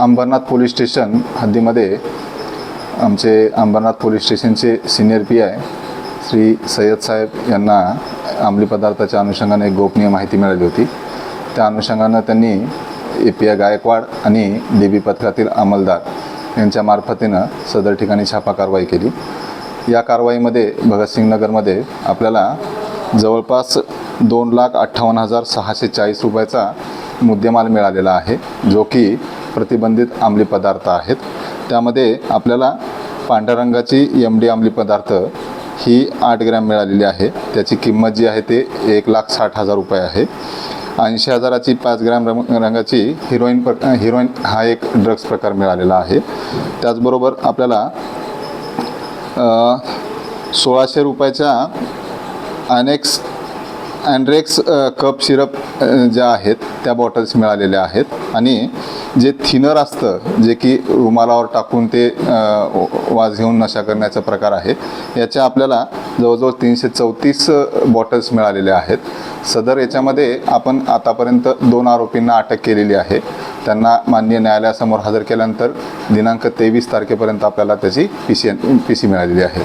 Ambernath police station हद्दीमध्ये आमचे Ambernath police स्टेशनचे senior P I Shri Sayyad साहेब यांना अंमली पदार्थाच्या अनुषंगाने एक गोपनीय माहिती मिळाली होती. त्या अनुषंगानं त्यांनी ए पी आय गायकवाड आणि डी बी पथकातील अंमलदार यांच्या मार्फतीनं सदर ठिकाणी छापा कारवाई केली. या कारवाईमध्ये भगतसिंग नगरमध्ये आपल्याला जवळपास दोन लाख अठ्ठावन्न हजार सहाशे चाळीस रुपयाचा मुद्देमाल मिळालेला आहे जो की प्रतिबंधित अंमली पदार्थ आहेत. त्यामध्ये आपल्याला पांढऱ्या रंगाची एम डी अंमली पदार्थ ही आठ ग्रॅम मिळालेली आहे. त्याची किंमत जी आहे ते एक लाख साठ हजार रुपये आहे. ऐंशी हजाराची पाच ग्रॅम रंग रंगाची हिरोईन प्र हिरोईन हा एक ड्रग्स प्रकार मिळालेला आहे. त्याचबरोबर आपल्याला सोळाशे रुपयाच्या अनेक्स अँड्रेक्स कप सिरप ज्या आहेत त्या बॉटल्स मिळालेल्या आहेत. आणि जे थिनर असतं जे की रुमालावर टाकून ते uh, वाज घेऊन नशा करण्याचा प्रकार आहे याच्या आपल्याला जवळजवळ तीनशे चौतीस uh, बॉटल्स मिळालेल्या आहेत. सदर याच्यामध्ये आपण आतापर्यंत दोन आरोपींना अटक केलेली आहे. त्यांना माननीय न्यायालयासमोर हजर केल्यानंतर दिनांक तेवीस तारखेपर्यंत आपल्याला त्याची पी सी पी सी मिळालेली आहे.